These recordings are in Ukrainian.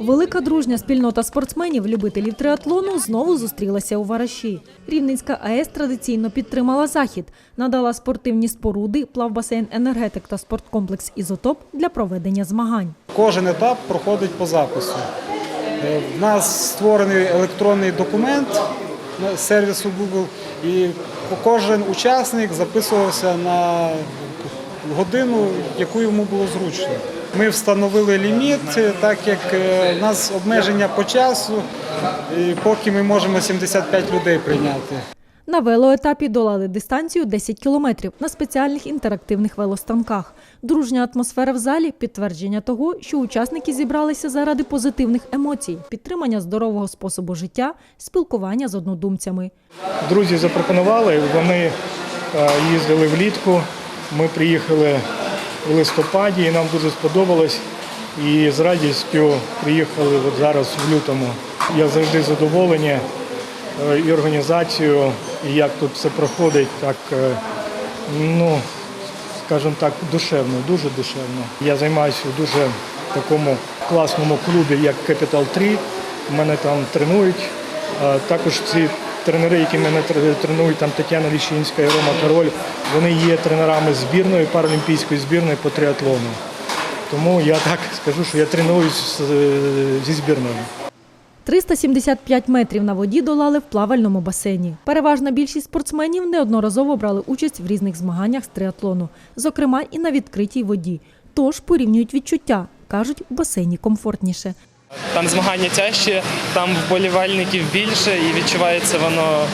Велика дружня спільнота спортсменів, любителів триатлону знову зустрілася у Вараші. Рівненська АЕС традиційно підтримала захід, надала спортивні споруди, плавбасейн енергетик та спорткомплекс Ізотоп для проведення змагань. Кожен етап проходить по запису. Е, В нас створений електронний документ сервісу Google, і кожен учасник записувався на годину, яку йому було зручно. Ми встановили ліміт, так як е, в нас обмеження по часу, і поки ми можемо 75 людей прийняти. На велоетапі долали дистанцію 10 кілометрів на спеціальних інтерактивних велостанках. Дружня атмосфера в залі підтвердження того, що учасники зібралися заради позитивних емоцій, підтримання здорового способу життя, спілкування з однодумцями. Друзі запропонували, вони е, їздили влітку. Ми приїхали в листопаді, і нам дуже сподобалось. І з радістю приїхали от зараз в лютому. Я завжди задоволені е, і організацією, і як тут все проходить, так, е, ну, скажімо так, душевно, дуже душевно. Я займаюся у дуже такому класному клубі, як Capital 3. Мене там тренують. Також ці тренери, які мене тренують, там Тетяна Ліщинська і Рома Король, вони є тренерами збірної, паралімпійської збірної по триатлону. Тому я так скажу, що я тренуюсь зі збірною. 375 метрів на воді долали в плавальному басейні. Переважна більшість спортсменів неодноразово брали участь в різних змаганнях з триатлону, зокрема і на відкритій воді. Тож порівнюють відчуття. Кажуть, в басейні комфортніше. Там змагання тяжчі, там вболівальників більше і відчувається воно.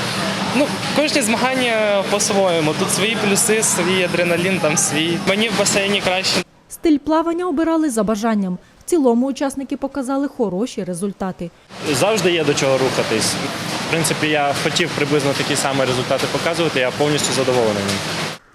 Ну, кожні змагання по-своєму. Тут свої плюси, свій адреналін, там свій. Мені в басейні краще. Стиль плавання обирали за бажанням. В цілому учасники показали хороші результати. завжди є до чого рухатись. В принципі, я хотів приблизно такі самі результати показувати, я повністю задоволений.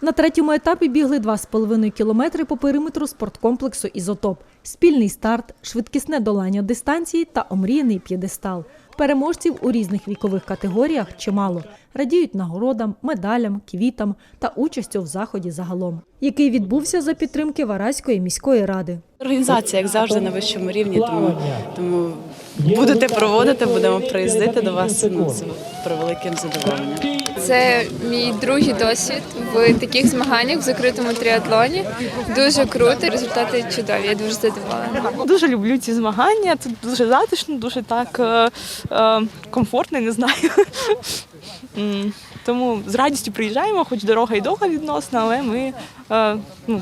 На третьому етапі бігли 2,5 кілометри по периметру спорткомплексу Ізотоп, спільний старт, швидкісне долання дистанції та омріяний п'єдестал. Переможців у різних вікових категоріях чимало. Радіють нагородам, медалям, квітам та участю в заході загалом, який відбувся за підтримки Вараської міської ради. Організація, як завжди, на вищому рівні, тому, тому будете проводити, будемо приїздити до вас ну, з превеликим задоволенням. Це мій другий досвід в таких змаганнях в закритому тріатлоні. Дуже круто, результати чудові. Я дуже задоволена. Дуже люблю ці змагання. Тут дуже затишно, дуже так е, е, комфортно, не знаю. Тому з радістю приїжджаємо, хоч дорога і довга відносно, але ми е, ну,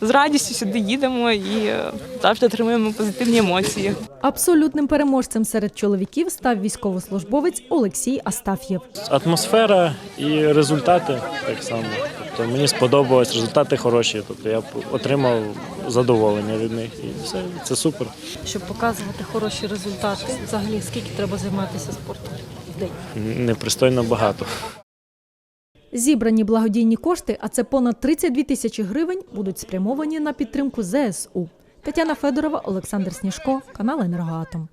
з радістю сюди їдемо і е, завжди отримуємо позитивні емоції. Абсолютним переможцем серед чоловіків став військовослужбовець Олексій Астаф'єв. Атмосфера і результати так само. Тобто мені сподобалось, результати хороші. Тобто я отримав задоволення від них і все, це супер. Щоб показувати хороші результати, взагалі скільки треба займатися спортом в день? Непристойно багато. Зібрані благодійні кошти, а це понад 32 тисячі гривень, будуть спрямовані на підтримку ЗСУ. Тетяна Федорова, Олександр Сніжко, канал Енергоатом.